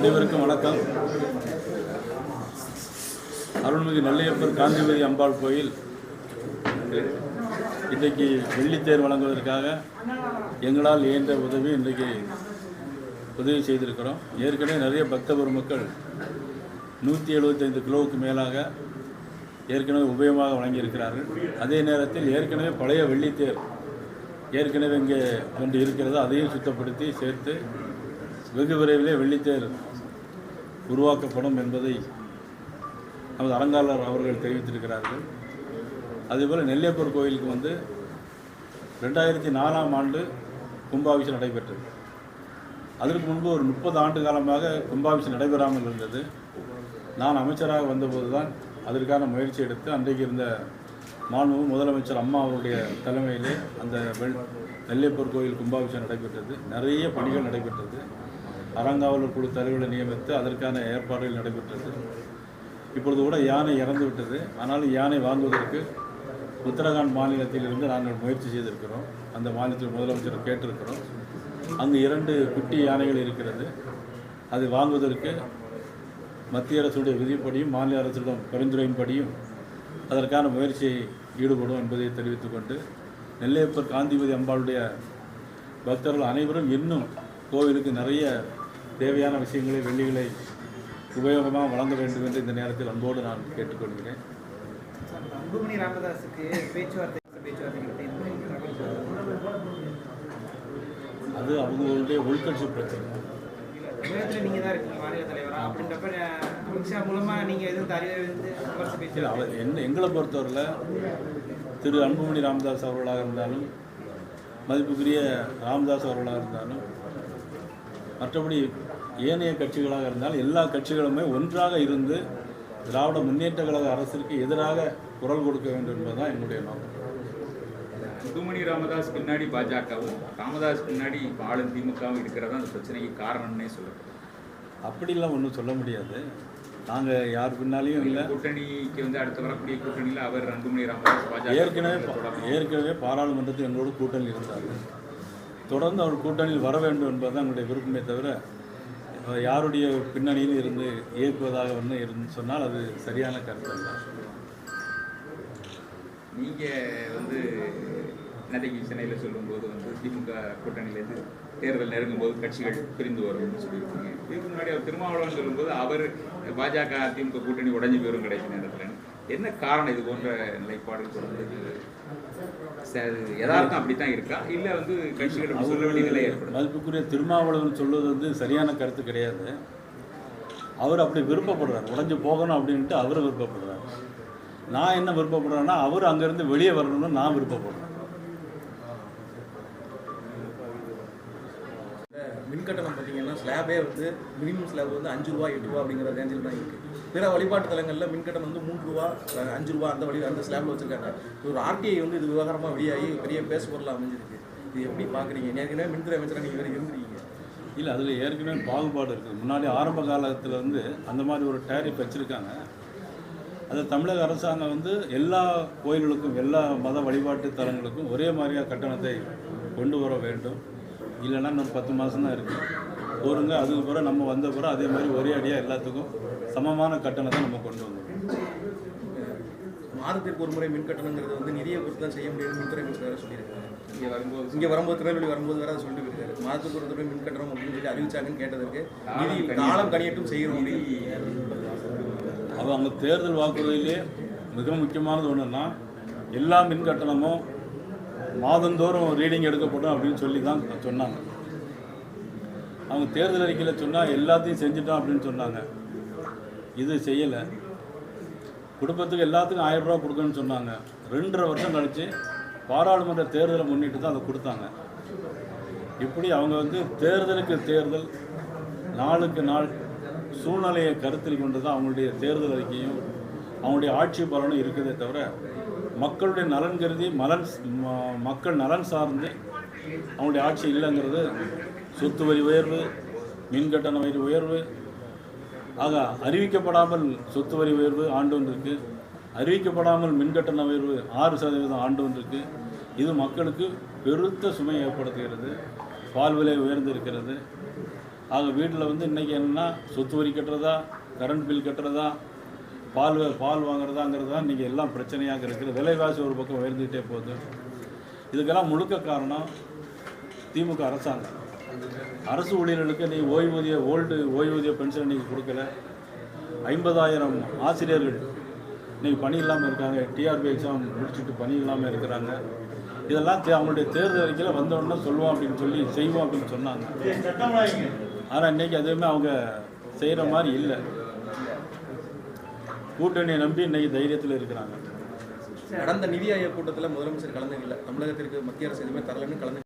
அனைவருக்கும் வணக்கம். அருள்மிகு நெல்லையப்பர் காந்திபதி அம்பாள் கோயில் இன்றைக்கு வெள்ளித்தேர் வழங்குவதற்காக எங்களால் இயன்ற உதவி இன்றைக்கு உதவி செய்திருக்கிறோம். ஏற்கனவே நிறைய பக்த பெருமக்கள் நூற்றி எழுபத்தைந்து கிலோவுக்கு மேலாக ஏற்கனவே உபயமாக வழங்கியிருக்கிறார்கள். அதே நேரத்தில் ஏற்கனவே பழைய வெள்ளித்தேர் ஏற்கனவே இங்கே ஒன்று இருக்கிறது. அதையும் சுத்தப்படுத்தி சேர்த்து வெகு விரைவிலே வெள்ளித்தேர் உருவாக்கப்படும் என்பதை நமது அறங்காளர் அவர்கள் தெரிவித்திருக்கிறார்கள். அதேபோல் நெல்லையப்பர் கோயிலுக்கு வந்து ரெண்டாயிரத்தி நாலாம் ஆண்டு கும்பாபிஷேகம் நடைபெற்றது. அதற்கு முன்பு ஒரு முப்பது ஆண்டு காலமாக கும்பாபிஷேகம் நடைபெறாமல் இருந்தது. நான் அமைச்சராக வந்தபோது தான் அதற்கான முயற்சி எடுத்து அன்றைக்கு இருந்த மாண்பு முதலமைச்சர் அம்மா அவருடைய தலைமையிலே அந்த வெள் நெல்லையப்பர் கோயில் கும்பாபிஷேகம் நடைபெற்றது. நிறைய பணிகள் நடைபெற்றது. அறங்காவலர் குழு தலைவர்களை நியமித்து அதற்கான ஏற்பாடுகள் நடைபெற்றது. இப்பொழுது கூட யானை இறந்து விட்டது. ஆனாலும் யானை வாங்குவதற்கு உத்தரகாண்ட் மாநிலத்திலிருந்து நாங்கள் முயற்சி செய்திருக்கிறோம். அந்த மாநிலத்தில் முதலமைச்சர் கேட்டிருக்கிறோம். அங்கு இரண்டு குட்டி யானைகள் இருக்கிறது. அது வாங்குவதற்கு மத்திய அரசுடைய விதிப்படியும் மாநில அரசிடம் பரிந்துரையின்படியும் அதற்கான முயற்சியை ஈடுபடும் என்பதை தெரிவித்துக்கொண்டு நெல்லையப்பர் காந்திபதி அம்பாளுடைய பக்தர்கள் அனைவரும் இன்னும் கோவிலுக்கு நிறைய தேவையான விஷயங்களை வெள்ளிகளை உபயோகமாக வழங்க வேண்டும் என்று இந்த நேரத்தில் அன்போடு நான் கேட்டுக்கொள்கிறேன். அன்புமணி ராமதாஸுக்கு பேச்சுவார்த்தை பேச்சுவார்த்தை. அது அவங்களுடைய உள்கட்சி பிரச்சனை. என்ன எங்களை பொறுத்தவரையில் திரு அன்புமணி ராமதாஸ் அவர்களாக இருந்தாலும் மதிப்புக்குரிய ராமதாஸ் அவர்களாக இருந்தாலும் மற்றபடி ஏனைய கட்சிகளாக இருந்தாலும் எல்லா கட்சிகளுமே ஒன்றாக இருந்து திராவிட முன்னேற்ற கழக அரசிற்கு எதிராக குரல் கொடுக்க வேண்டும் என்பதுதான் என்னுடைய நோக்கம். முத்துமணி ராமதாஸ் பின்னாடி பாஜகவும் ராமதாஸ் பின்னாடி ஆளும் திமுகவும் இருக்கிறதா அந்த பிரச்சனைக்கு காரணம்னே சொல்லப்படுது அப்படிலாம் ஒன்றும் சொல்ல முடியாது. நாங்கள் யார் பின்னாலையும் இல்லை. கூட்டணிக்கு வந்து அடுத்து வரக்கூடிய கூட்டணியில் அவர் அன்புமணி ராமதாஸ் பாஜக ஏற்கனவே. ஏற்கனவே பாராளுமன்றத்தில் எங்களோடு கூட்டணி இருந்தார்கள். தொடர்ந்து அவர் கூட்டணியில் வர வேண்டும் என்பது தான் எங்களுடைய விருப்பமே தவிர யாருடைய பின்னணியில் இருந்து இயக்குவதாக வந்து இருந்து சொன்னால் அது சரியான கருத்து அல்ல. நீங்கள் வந்து நடிகை சென்னையில் சொல்லும்போது வந்து திமுக கூட்டணியிலேருந்து தேர்தல் நெருங்கும் போது கட்சிகள் பிரிந்து வரும்னு சொல்லியிருக்கீங்க. இதுக்கு முன்னாடி அவர் திருமாவளவன் சொல்லும்போது அவர் பாஜக திமுக கூட்டணி உடஞ்சி போயிரும் கிடைக்கும் நேரத்தில். என்ன காரணம் இது போன்ற நிலைப்பாடு தொடர்ந்து யதார்த்தம் அப்படித்தான் இருக்கா? இல்ல வந்து கட்சிகள் அப்படி சொல்ல வேண்டிய நிலை ஏற்படும் மதிப்புக்குரிய திருமாவளவன் சொல்வது வந்து சரியான கருத்து கிடையாது. அவர் அப்படி விருப்பப்படுறார். உடஞ்சி போகணும் அப்படின்ட்டு அவர் விருப்பப்படுறார். நான் என்ன விருப்பப்படுறேன்னா அவர் அங்கேருந்து வெளியே வரணும்னு நான் விருப்பப்படுறேன். மின் கட்டணம் பார்த்தீங்கன்னா ஸ்லாபே வந்து மினிமம் ஸ்லாப் வந்து அஞ்சு ரூபா எட்டு ரூபா அப்படிங்கிற ரேஞ்சில் தான் இருக்குது பிற வழிபாட்டு தலங்களில் மின் கட்டணம் வந்து மூன்று ரூபா அஞ்சு ரூபா அந்த வழி அந்த ஸ்லாப்ல வச்சுருக்காங்க. ஒரு ஆர்டிஐ வந்து இது விவகாரமாக வெளியாகி பெரிய பேசு பொருளாக அமைஞ்சிருக்கு. இது எப்படி பார்க்குறீங்க ஏற்கனவே மின்துறை அமைச்சராக நீங்கள் வேறு இருந்துருக்கீங்க. இல்லை அதில் ஏற்கனவே பாகுபாடு இருக்குது முன்னாடி ஆரம்ப காலத்தில் வந்து அந்த மாதிரி ஒரு டேரிஃப் வச்சுருக்காங்க. அது தமிழக அரசாங்கம் வந்து எல்லா கோயில்களுக்கும் எல்லா மத வழிபாட்டு தலங்களுக்கும் ஒரே மாதிரியாக கட்டணத்தை கொண்டு வர வேண்டும். இல்லைன்னா இன்னும் பத்து மாதம் தான் இருக்குது போருங்க அதுக்கு பிறகு நம்ம வந்த பிறகு அதே மாதிரி ஒரே அடியாக எல்லாத்துக்கும் சமமான கட்டணத்தை நம்ம கொண்டு வந்தோம். மாதத்திற்கு ஒரு முறை மின் கட்டணங்கிறது வந்து நிதியை பொறுத்து தான் செய்ய முடியும்னு மின்துறை அமைச்சர் வேறு சொல்லியிருக்காங்க இங்க வரும்போது இங்கே வரும்போது திருநெல்வேலி வரும்போது வேறு அதை சொல்லிட்டு போயிருக்காரு. மாதத்துக்கு ஒரு தடவை மின் கட்டணம் அப்படின்னு சொல்லி அறிவிச்சாங்கன்னு கேட்டதற்கு நிதி காலம் கணியட்டும் செய்கிறோம். அவ அவங்க தேர்தல் வாக்குறுதியிலே மிக முக்கியமானது ஒன்றுன்னா எல்லா மின் கட்டணமும் மாதந்தோறும் ரீடிங் எடுக்கப்படும் அப்படின்னு சொல்லி தான் சொன்னாங்க. அவங்க தேர்தல் அறிக்கையில் சொன்னால் எல்லாத்தையும் செஞ்சுட்டோம் அப்படின்னு சொன்னாங்க. இது செய்யலை. குடும்பத்துக்கு எல்லாத்துக்கும் ஆயிரம் ரூபா கொடுக்கணும்னு சொன்னாங்க. ரெண்டரை வருஷம் கழித்து பாராளுமன்ற தேர்தலை முன்னிட்டு தான் அதை கொடுத்தாங்க. இப்படி அவங்க வந்து தேர்தலுக்கு தேர்தல் நாளுக்கு நாள் சூழ்நிலையை கருத்தில் கொண்டு தான் அவங்களுடைய தேர்தல் அறிக்கையும் அவங்களுடைய ஆட்சி பலனும் இருக்குதே தவிர மக்களுடைய நலன் கருதி மலன் ம- மக்கள் நலன் சார்ந்து அவங்களுடைய ஆட்சி இல்லைங்கிறது சொத்து வரி உயர்வு மின் கட்டண வரி உயர்வு ஆக அறிவிக்கப்படாமல் சொத்து வரி உயர்வு ஆண்டு ஒன்றுக்கு அறிவிக்கப்படாமல் மின்கட்டண உயர்வு ஆறு சதவீதம் ஆண்டு ஒன்றுக்கு இது மக்களுக்கு பெருத்த சுமை ஏற்படுத்துகிறது. பால் விலை உயர்ந்திருக்கிறது. ஆக வீட்டில் வந்து இன்றைக்கி என்னென்னா சொத்து வரி கட்டுறதா கரண்ட் பில் கட்டுறதா பால் பால் வாங்குறதாங்கிறது தான் இன்றைக்கி எல்லாம் பிரச்சனையாக இருக்குது. விலைவாசி ஒரு பக்கம் உயர்ந்துகிட்டே போகுது. இதுக்கெல்லாம் முழுக்க காரணம் திமுக அரசாங்கம். அரசு ஊழியர்களுக்கு நீ ஓய்வூதிய ஓல்டு ஓய்வூதிய பென்ஷன் இன்றைக்கி கொடுக்கல. ஐம்பதாயிரம் ஆசிரியர்கள் இன்றைக்கி பணி இல்லாமல் இருக்காங்க. டிஆர்பி எக்ஸாம் முடிச்சுட்டு பணி இல்லாமல் இருக்கிறாங்க. இதெல்லாம் அவங்களுடைய தேர்தல் அறிக்கையில் வந்தோடனே சொல்லுவோம் அப்படின்னு சொல்லி செய்வோம் அப்படின்னு சொன்னாங்க. ஆனால் இன்றைக்கி எதுவுமே அவங்க செய்கிற மாதிரி இல்லை. கூட்டணியை நம்பி இன்னைக்கு தைரியத்தில் இருக்கிறாங்க. நடந்த நிதி ஆயோக் கூட்டத்தில் முதலமைச்சர் கலந்துக்கல தமிழகத்திற்கு மத்திய அரசு எதுவுமே தரலன்னு கலந்து